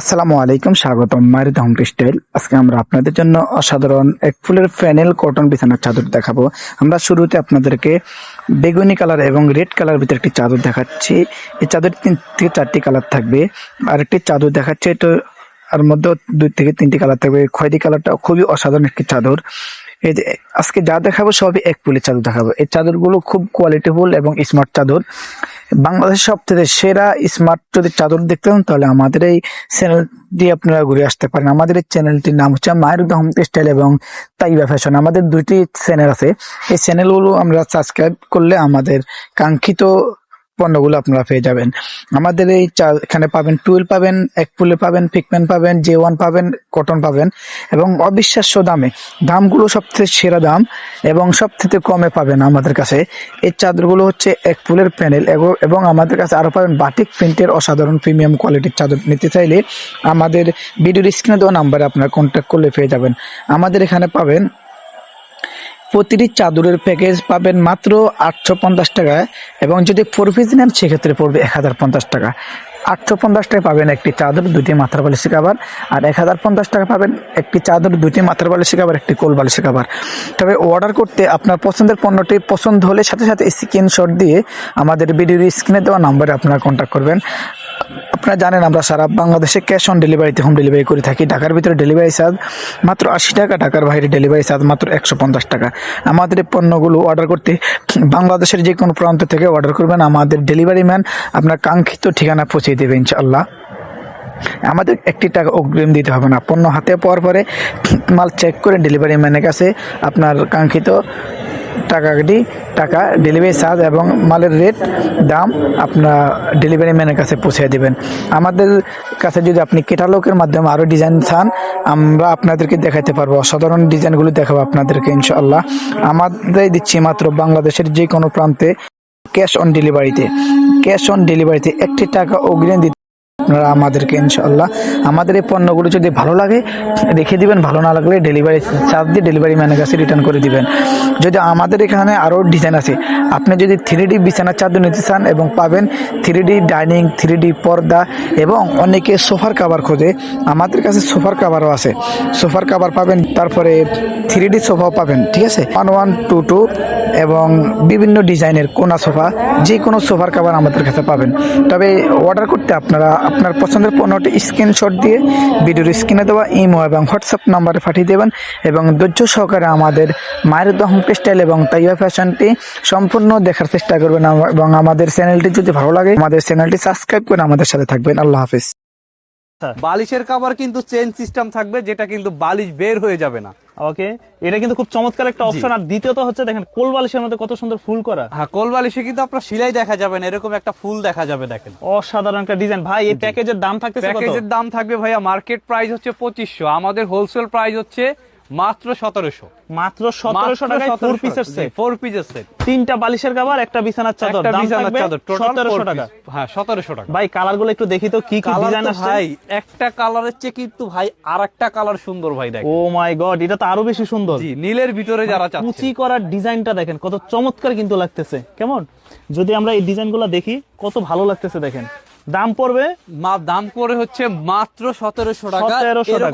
আসসালামু আলাইকুম, স্বাগতম মারিদ হোম স্টাইল আজকে আমরা আপনাদের জন্য অসাধারণ এক ফুলের প্যানেল কটন বিছানার চাদর দেখাবো। আমরা শুরুতে আপনাদেরকে বেগুনি কালার এবং রেড কালার ভিতরে একটি চাদর দেখাচ্ছি। এই চাদর তিন থেকে চারটি কালার থাকবে। আর একটি চাদর দেখাচ্ছে, এটা আর মধ্যে দুই থেকে তিনটি কালার থাকবে। খয়েরি কালারটা খুবই অসাধারণ একটি চাদর। এই আজকে যা দেখাবো সবই এক ফুলের চাদর দেখাবো। এই চাদরগুলো খুব কোয়ালিটিফুল এবং স্মার্ট চাদর। বাংলাদেশের সব থেকে সেরা স্মার্ট যদি চাদর দেখতে চান তাহলে আমাদের এই চ্যানেলটি আপনারা ঘুরে আসতে পারেন। আমাদের এই চ্যানেলটির নাম হচ্ছে মায়ের হোম স্টাইল এবং তাইবা ফ্যাশন আমাদের দুইটি চ্যানেল আছে। এই চ্যানেলগুলো আমরা সাবস্ক্রাইব করলে আমাদের কাঙ্ক্ষিত পণ্যগুলো আপনারা পেয়ে যাবেন। আমাদের এই এখানে পাবেন টুয়েল পাবেন, এক ফুলে পাবেন ফিকম্যান পাবেন, জে ওয়ান পাবেন, কটন পাবেন এবং অবিশ্বাস্য দামে। দামগুলো সবথেকে সেরা দাম এবং সবথেকে কমে পাবেন আমাদের কাছে। এই চাদরগুলো হচ্ছে এক ফুলের প্যানেল এবং আমাদের কাছে আরও পাবেন বাটিক প্রিন্টের অসাধারণ প্রিমিয়াম কোয়ালিটির চাদর। নিতে চাইলে আমাদের ভিডিওর স্ক্রিনে দেওয়া নাম্বারে আপনারা কন্ট্যাক্ট করলে পেয়ে যাবেন। আমাদের এখানে পাবেন প্রতিটি চাদরের প্যাকেজ পাবেন মাত্র আটশো পঞ্চাশ টাকায় এবং যদি ফোর পিস নেন, সেক্ষেত্রে পড়বে এক হাজার পঞ্চাশ টাকা। আটশো পঞ্চাশ টাকা পাবেন একটি চাদর দুটি মাথার বালিশি কাবার, আর এক হাজার পঞ্চাশ টাকা পাবেন একটি চাদর দুটি মাথার বালিশি কাবার, একটি কোল বালিশি কাবার। তবে অর্ডার করতে আপনার পছন্দের পণ্যটি পছন্দ হলে সাথে সাথে স্ক্রিনশট দিয়ে আমাদের ভিডিওর স্ক্রিনে দেওয়া নাম্বারে আপনারা কন্ট্যাক্ট করবেন। আপনারা জানেন আমরা সারা বাংলাদেশে ক্যাশ অন ডেলিভারিতে হোম ডেলিভারি করে থাকি। ঢাকার ভিতরে ডেলিভারি চার্জ মাত্র আশি টাকা, ঢাকার বাইরে ডেলিভারি চার্জ মাত্র একশো পঞ্চাশ টাকা। আমাদের পণ্যগুলো অর্ডার করতে বাংলাদেশের যে কোনো প্রান্ত থেকে অর্ডার করবেন। আমাদের ডেলিভারি ম্যান আপনার কাঙ্ক্ষিত ঠিকানা পৌঁছে দেবে ইনশাআল্লাহ। আমাদের একটি টাকা অগ্রিম দিতে হবে না। পণ্য হাতে পাওয়ার পরে মাল চেক করে ডেলিভারি ম্যানের কাছে আপনার কাঙ্ক্ষিত টাকাটি টাকা ডেলিভারি চার্জ এবং মালের রেট দাম আপনার ডেলিভারি ম্যানের কাছে পৌঁছে দেবেন। আমাদের কাছে যদি আপনি কেটালগের মাধ্যমে আরও ডিজাইন চান, আমরা আপনাদেরকে দেখাতে পারব। অসাধারণ ডিজাইনগুলো দেখাবো আপনাদেরকে, ইনশাআল্লাহ। আমাদের দিচ্ছি মাত্র বাংলাদেশের যে কোনো প্রান্তে ক্যাশ অন ডেলিভারিতে ক্যাশ অন ডেলিভারিতে একটি টাকা অগ্রিম দিতে আপনারা আমাদেরকে ইনশাল্লাহ আমাদের এই পণ্যগুলো যদি ভালো লাগে রেখে দিবেন, ভালো না লাগলে ডেলিভারি চার্জ দিয়ে ডেলিভারি ম্যানের কাছে রিটার্ন করে দিবেন। যদি আমাদের এখানে আরও ডিজাইন আছে, আপনি যদি থ্রি ডি বিছানার চাদর নিতে চান এবং পাবেন three D dining three D পর্দা এবং অনেকে সোফার কাভার খোঁজে, আমাদের কাছে সোফার কাভারও আছে। সোফার কাভার পাবেন, তারপরে থ্রি ডি সোফাও পাবেন, ঠিক আছে? ওয়ান ওয়ান টু টু এবং বিভিন্ন ডিজাইনের কোনা সোফা যে কোনো সোফার কাভার আমাদের কাছে পাবেন। তবে অর্ডার করতে আপনারা আপনার পছন্দের পণ্যটি স্ক্রিনশট দিয়ে ভিডিওর স্ক্রিনে দেওয়া ইমো এবং হোয়াটসঅ্যাপ নাম্বারে পাঠিয়ে দেবেন এবং ধৈর্য সহকারে আমাদের মায়ের দহম স্টাইল এবং তাইয়া ফ্যাশনটি সম্পূর্ণ দেখার চেষ্টা করবেন এবং আমাদের চ্যানেলটি যদি ভালো লাগে, আমাদের চ্যানেলটি সাবস্ক্রাইব করে আমাদের সাথে থাকবেন। আল্লাহ হাফিজ। বালিশের কাভার কিন্তু চেন সিস্টেম থাকবে যেটা কিন্তু বালিশ বের হয়ে যাবে না। ওকে এটা কিন্তু খুব চমৎকার একটা অপশন আর দ্বিতীয়ত হচ্ছে দেখেন কোল বালিশের মধ্যে কত সুন্দর ফুল করা। হ্যাঁ কোল বালিশে কিন্তু আপনার সিলাই দেখা যাবে না এরকম একটা ফুল দেখা যাবে দেখেন। অসাধারণ একটা ডিজাইন ভাই এই প্যাকেজের দাম থাকতেছে কত? প্যাকেজের দাম থাকবে ভাইয়া মার্কেট প্রাইস হচ্ছে পঁচিশশো আমাদের হোলসেল প্রাইস হচ্ছে মাত্র সতেরোশো। মাত্র সতেরোশো টাকায় ফোর পিসের সেট ফোর পিসের সেট তিনটা বালিশের কাভার একটা বিছানার চাদর। একটা বিছানার চাদর। সতেরোশো টাকা। হ্যাঁ সতেরোশো টাকা। ভাই কালারগুলো একটু দেখি তো কি কি ডিজাইন আসছে? ভাই একটা কালারের চেয়ে কিন্তু ভাই আর একটা কালার সুন্দর ভাই দেখ ও মাই গড এটা তো আরও বেশি সুন্দর। জি নীলের ভিতরে যারা কুচি করার ডিজাইনটা দেখেন কত চমৎকার কিন্তু লাগতেছে। কেমন? যদি আমরা এই ডিজাইনগুলা দেখি কত ভালো লাগতেছে দেখেন। দাম পড়বে মা দাম করে হচ্ছে মাত্র সতেরোশো টাকা। 1700 টাকা।